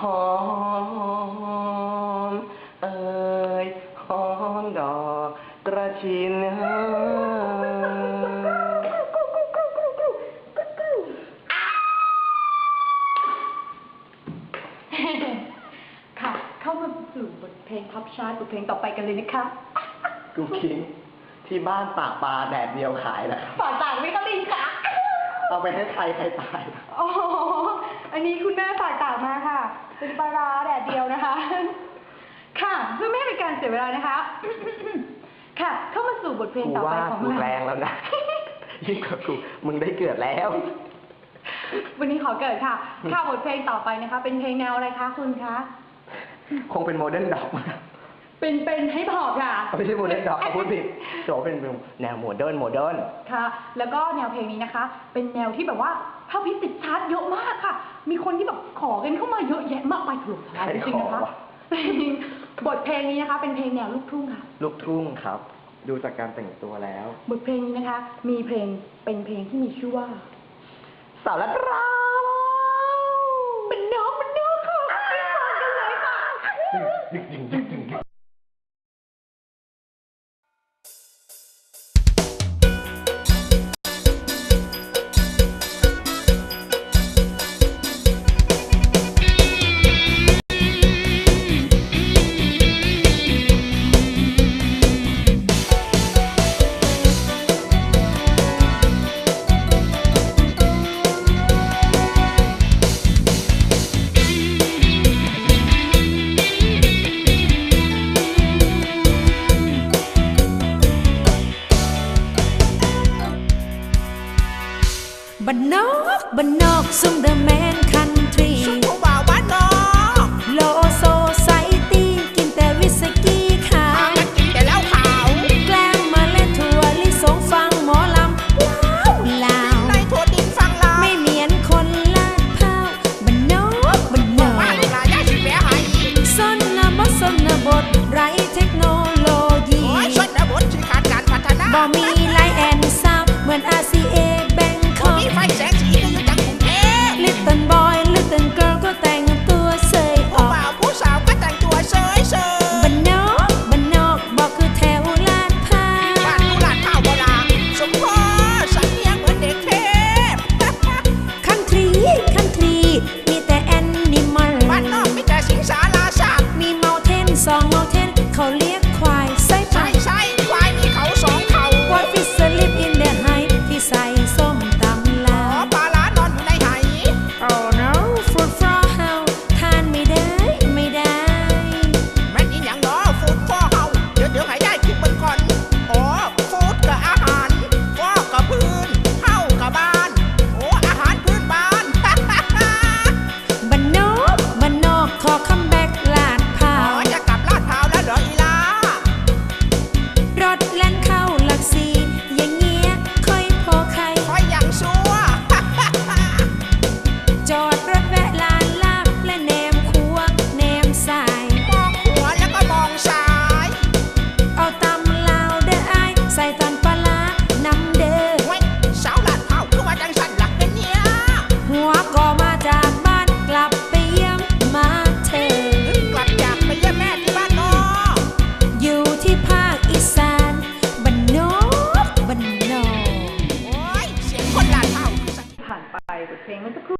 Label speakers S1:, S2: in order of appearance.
S1: หอม เอ่ยหอมดอกกระชิน
S2: ค่ะ เข้ามาสู่บทเพลงท็อปชาร์ตบทเพลงต่อไปกันเลยนะคะ
S1: กุ๊กคิงที่บ้านปากปลาแดดเดียวขายนะครับ
S2: ฝากต่างไหมคะลิงคะ
S1: เอาไปให้ใครใครตาย
S2: อ๋อ อันนี้คุณแม่ เป็นปลาร้าแดดเดียวนะคะ ค่ะ เพื่อไม่ให้เป็นการเสียเวลานะคะ ค่ะ เข้ามาสู่บทเพลง
S1: กู
S2: ต่อไป
S1: ว่า
S2: ของ
S1: กู
S2: เรา
S1: แรงแล้วนะ ยิ่งกว่ากูมึงได้เกิดแล้ว
S2: วันนี้ขอเกิดค่ะ ค่ะบทเพลงต่อไปนะคะ เป็นเพลงแนวอะไรคะคุณคะ
S1: คงเป็นโมเดิร์นดอก
S2: เป็นเป็นให้พอบค่ะ
S1: ไม่ใช่โมเดิร์นดอกพูดผิดโจเป็นแนวโมเดิร์นโมเดิร์น
S2: ค่ะ แล้วก็แนวเพลงนี้นะคะ เป็นแนวที่แบบว่าภาพพิติดชาร์ตเยอะมากค่ะ มีคนที่แบบขอกันเข้ามาเยอะแยะมากมายถล่มทลายจริงๆนะคะ
S1: ใครขอวะ
S2: เป็นบทเพลงนี้นะคะ เป็นเพลงแนวลูกทุ่งค่ะ
S1: ลูกทุ่งครับ ดูจากการแต่งตัวแล้ว
S2: บทเพลงนี้นะคะ มีเพลงเป็นเพลงที่มีชื่อว่า
S1: สาวรัตรา
S2: เป็นน้องเป็นน้องค่ะไปฟังกันเลยค่ะ
S1: ดึงดึงดึงดึง but knock, but not, some of the men.